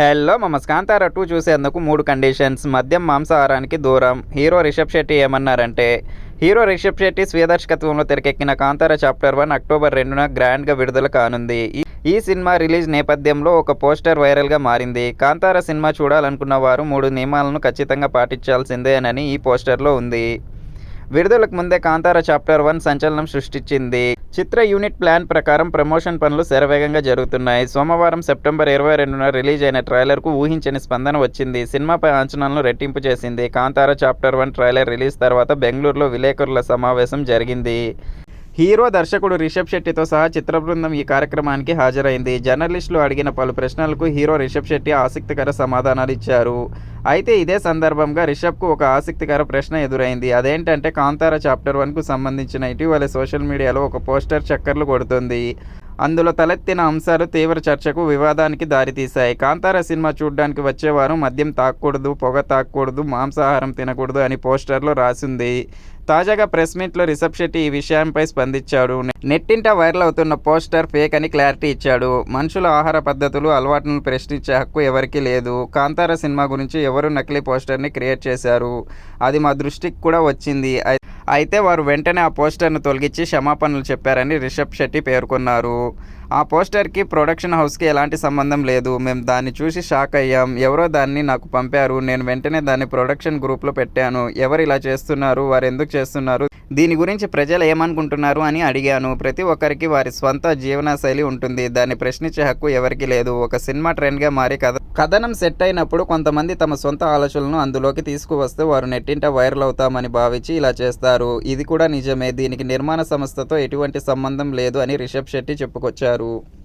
Hello మమ Kantara two చూసేందుకు మూడు కండిషన్స్. మద్యం మాంసాహారానికి దూరం. హీరో రిషబ్ శెట్టి ఏమన్నారంటే హీరో రిషబ్ శెట్టి స్వీదర్శకత్వంలో తెరకెక్కిన కాంతార చాప్టర్ వన్ అక్టోబర్ రెండున గ్రాండ్గా విడుదల కానుంది. ఈ- ఈ సినిమా రిలీజ్ నేపథ్యంలో ఒక పోస్టర్ వైరల్గా మారింది. కాంతార సినిమా చూడాలనుకున్న వారు మూడు నియమాలను ఖచ్చితంగా పాటించాల్సిందేనని ఈ పోస్టర్లో ఉంది. విడుదలకు ముందే కాంతార చాప్టర్ వన్ సంచలనం సృష్టించింది. చిత్ర యూనిట్ ప్లాన్ ప్రకారం ప్రమోషన్ పనులు శరవేగంగా జరుగుతున్నాయి. సోమవారం సెప్టెంబర్ ఇరవై రెండున రిలీజ్ అయిన ట్రైలర్కు ఊహించని స్పందన వచ్చింది. సినిమాపై అంచనాలను రెట్టింపు చేసింది. Kantara chapter one trailer release తర్వాత బెంగళూరులో విలేకరుల సమావేశం జరిగింది. హీరో దర్శకుడు రిషబ్ శెట్టితో సహా చిత్ర బృందం ఈ కార్యక్రమానికి హాజరైంది. జర్నలిస్టులు అడిగిన పలు ప్రశ్నలకు హీరో రిషబ్ శెట్టి ఆసక్తికర సమాధానాలు ఇచ్చారు. అయితే ఇదే సందర్భంగా రిషబ్కు ఒక ఆసక్తికర ప్రశ్న ఎదురైంది. అదేంటంటే కాంతార చాప్టర్ వన్కు సంబంధించిన ఇటీవల సోషల్ మీడియాలో ఒక పోస్టర్ చక్కర్లు కొడుతుంది. అందులో తలెత్తిన అంశాలు తీవ్ర చర్చకు వివాదానికి దారితీశాయి. కాంతార సినిమా చూడడానికి వచ్చేవారు మద్యం తాకూడదు పొగ తాకూడదు మాంసాహారం తినకూడదు అని పోస్టర్లో రాసింది. తాజాగా ప్రెస్ మీట్లో రిషబ్ శెట్టి ఈ విషయంపై స్పందించాడు. నెట్టింట వైరల్ అవుతున్న పోస్టర్ ఫేక్ అని క్లారిటీ ఇచ్చాడు. మనుషుల ఆహార పద్ధతులు అలవాట్లను ప్రశ్నించే హక్కు ఎవరికీ లేదు. కాంతార సినిమా గురించి ఎవరు నకిలీ పోస్టర్ని క్రియేట్ చేశారు? అది మా దృష్టికి కూడా వచ్చింది. అయితే వారు వెంటనే ఆ పోస్టర్ను తొలగించి క్షమాపణలు చెప్పారని రిషబ్ శెట్టి పేర్కొన్నారు. ఆ పోస్టర్కి ప్రొడక్షన్ హౌస్కి ఎలాంటి సంబంధం లేదు. మేము దాన్ని చూసి షాక్ అయ్యాం. ఎవరో దాన్ని నాకు పంపారు. నేను వెంటనే దాన్ని ప్రొడక్షన్ గ్రూప్లో పెట్టాను. ఎవరు ఇలా చేస్తున్నారు? వారు ఎందుకు చేస్తున్నారు? దీని గురించి ప్రజలు ఏమనుకుంటున్నారు అని అడిగాను. ప్రతి ఒక్కరికి వారి స్వంత జీవనశైలి ఉంటుంది. దాన్ని ప్రశ్నించే హక్కు ఎవరికీ లేదు. ఒక సినిమా ట్రెండ్గా మారి కథ కథనం సెట్ అయినప్పుడు కొంతమంది తమ సొంత ఆలోచనలను అందులోకి తీసుకువస్తే వారు నెట్టింట వైరల్ అవుతామని భావించి ఇలా చేస్తారు. ఇది కూడా నిజమే. దీనికి నిర్మాణ సంస్థతో ఎటువంటి సంబంధం లేదు అని రిషబ్ శెట్టి చెప్పుకొచ్చారు.